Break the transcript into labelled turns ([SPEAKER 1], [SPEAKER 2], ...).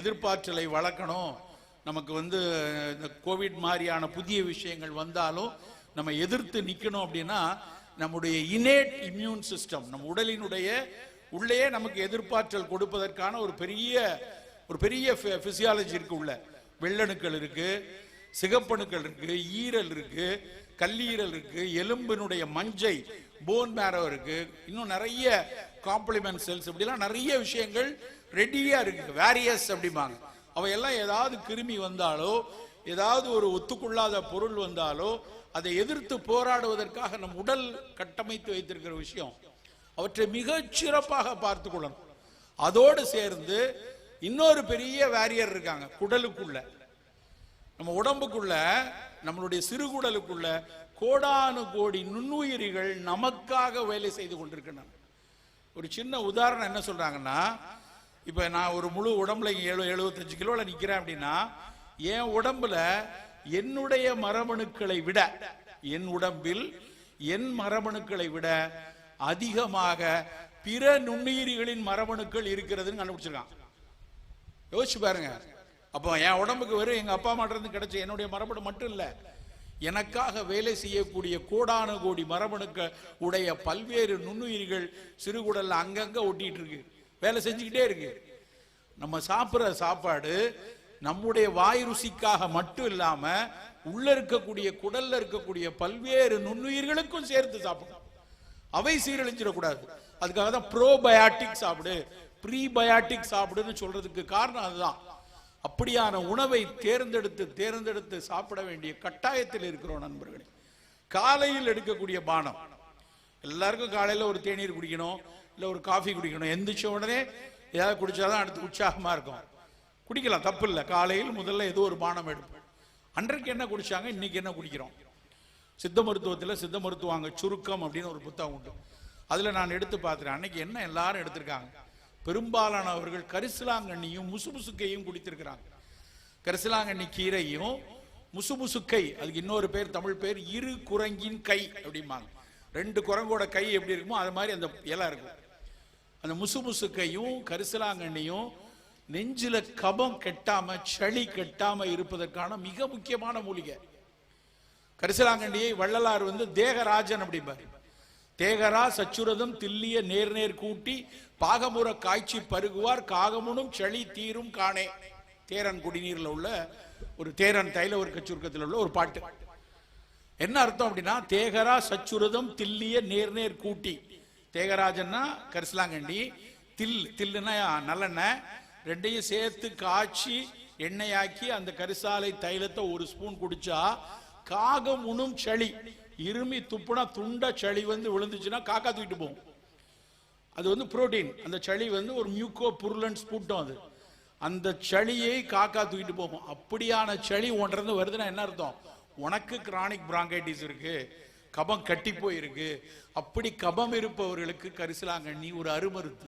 [SPEAKER 1] எதிர்பார்த்தலை வளர்க்கணும். நமக்கு வந்து இந்த கோவிட் மாதிரியான புதிய விஷயங்கள் வந்தாலும் நம்ம எதிர்த்து நிற்கணும் அப்படின்னா நம்முடைய இனேட் இம்யூன் சிஸ்டம் நம்ம உடலினுடைய உள்ளே நமக்கு எதிர்ப்பாற்றல் கொடுப்பதற்கான ஒரு பெரிய ஒரு பெரிய பிசியாலஜி இருக்கு உள்ள. வெள்ளணுக்கள் இருக்கு சிகப்பணுக்கள் இருக்கு ஈரல் இருக்கு கல்லீரல் இருக்கு எலும்பினுடைய மஞ்சை போன் மேரோ இருக்கு. இன்னும் நிறைய காம்ப்ளிமெண்ட் செல்ஸ் இப்படிலாம் நிறைய விஷயங்கள் ரெடியா இருக்கு. வேரியஸ் அப்படிம்பாங்க. அவையெல்லாம் ஏதாவது கிருமி வந்தாலோ ஏதாவது ஒரு ஒத்துக்கொள்ளாத பொருள் வந்தாலோ அதை எதிர்த்து போராடுவதற்காக நம் உடல் கட்டமைத்து வைத்திருக்கிற விஷயம். அவற்றை மிக சிறப்பாக பார்த்து கொள்ளணும். அதோடு சேர்ந்து இன்னொரு பெரிய வேரியர் இருக்காங்க. குடலுக்குள்ள. நம்ம உடம்புக்குள்ள நம்மளுடைய சிறுகுடலுக்குள்ள கோடானு கோடி நுண்ணுயிரிகள் நமக்காக வேலை செய்து கொண்டிருக்கின்றன. ஒரு சின்ன உதாரணம் என்ன சொல்றாங்கன்னா இப்ப நான் ஒரு முழு உடம்புல ஏழு எழுபத்தஞ்சு கிலோல நிக்கிறேன் அப்படின்னா என் உடம்புல என்னுடைய மரபணுக்களை விட என் உடம்பில் என் மரபணுக்களை விட அதிகமாக பிற நுண்ணுயிரிகளின் மரபணுக்கள் இருக்கிறதுன்னு கண்டுபிடிச்சிருக்கான். யோசிச்சு பாருங்க. அப்போ என் உடம்புக்கு வெறும் எங்க அப்பா அம்மா கிடைச்ச என்னுடைய மரபணு மட்டும் இல்லை எனக்காக வேலை செய்யக்கூடிய கோடான கோடி மரபணுக்க உடைய பல்வேறு நுண்ணுயிர்கள் சிறுகுடல்ல அங்கங்க ஒட்டிட்டு இருக்கு வேலை செஞ்சுக்கிட்டே இருக்கு. நம்ம சாப்பிட்ற சாப்பாடு நம்முடைய வாய் ருசிக்காக மட்டும் இல்லாம உள்ள இருக்கக்கூடிய குடல்ல இருக்கக்கூடிய பல்வேறு நுண்ணுயிர்களுக்கும் சேர்த்து சாப்பிடணும் அவை சீரழிஞ்சிடக்கூடாது அதுக்காக தான் ப்ரோபயாட்டிக் சாப்பிடு. ப்ரீபயாட்டிக் சாப்பிடுன்னு சொல்றதுக்கு காரணம் அதுதான். அப்படியான உணவை தேர்ந்தெடுத்து தேர்ந்தெடுத்து சாப்பிட வேண்டிய கட்டாயத்தில் இருக்கிறோம் நண்பர்களே. காலையில் எடுக்கக்கூடிய பானம். எல்லாருக்கும் காலையில் ஒரு தேநீர் குடிக்கணும் இல்லை ஒரு காஃபி குடிக்கணும். எந்திரிச்ச உடனே ஏதாவது குடிச்சாதான் அடுத்து உற்சாகமாக இருக்கும். குடிக்கலாம் தப்பு இல்லை காலையில் முதல்ல ஏதோ ஒரு பானம் எடுப்போம். அன்றைக்கு என்ன குடிச்சாங்க? இன்னைக்கு என்ன குடிக்கிறோம்? சித்த மருத்துவத்தில் சித்த மருத்துவாங்க சுருக்கம் அப்படின்னு ஒரு புத்தகம் உண்டு. அதில் நான் எடுத்து பார்த்துறேன் அன்னைக்கு என்ன எல்லாரும் எடுத்திருக்காங்க? பெரும்பாலானவர்கள் கரிசலாங்கண்ணியும் முசுமுசுக்கையும் குடித்திருக்கிறாங்க. கரிசலாங்கண்ணி கீரையும் முசுமுசுக்கை அதுக்கு இன்னொரு பேர் தமிழ் பேர் இரு குரங்கின் கை அப்படிம்பாங்க. ரெண்டு குரங்கோட கை எப்படி இருக்குமோ அது மாதிரி அந்த இலை இருக்கும். அந்த முசுமுசுக்கையும் கரிசலாங்கண்ணியும் நெஞ்சில கபம் கெட்டாம சளி கெட்டாம இருப்பதற்கான மிக முக்கியமான மூலிகை. கரிசலாங்கண்ணியை வள்ளலார் வந்து தேகராஜன் அப்படிம்பாரு. தேகரா சச்சுரதம் தில்லிய நேர் நேர் கூட்டி பாகமுற காய்ச்சி பருகுவார் காகமுனும் சளி தீரும் காணே. தேரன் குடிநீர்ல உள்ள ஒரு தேரன் தைலவர்க்க சுருக்கத்தில் உள்ள ஒரு பாட்டு. என்ன அர்த்தம் அப்படின்னா தேகரா சச்சுரதம் தில்லிய நேர் நேர் கூட்டி. தேகராஜன்னா கரிசலாங்கண்டி தில் தில்லுன்னா நல்லெண்ணெய். ரெண்டையும் சேர்த்து காய்ச்சி எண்ணெயாக்கி அந்த கரிசாலை தைலத்தை ஒரு ஸ்பூன் குடிச்சா காகம் உணும் சளி. இருமி துப்புனா துண்ட சளி வந்து விழுந்துச்சுன்னா காக்கா தூக்கிட்டு போகும் அது வந்து புரோட்டீன். அந்த சளி வந்து ஒரு மியூக்கோ புருலன்ஸ் பூட்டம் அது. அந்த சளியை காக்கா தூக்கிட்டு போகும். அப்படியான சளி ஒன்றிருந்து வருதுன்னா என்ன அர்த்தம்? உனக்கு கிரானிக் பிராங்கைட்டிஸ் இருக்கு. கபம் கட்டி போயிருக்கு. அப்படி கபம் இருப்பவர்களுக்கு கரிசலாங்கண்ணி ஒரு அருமருந்து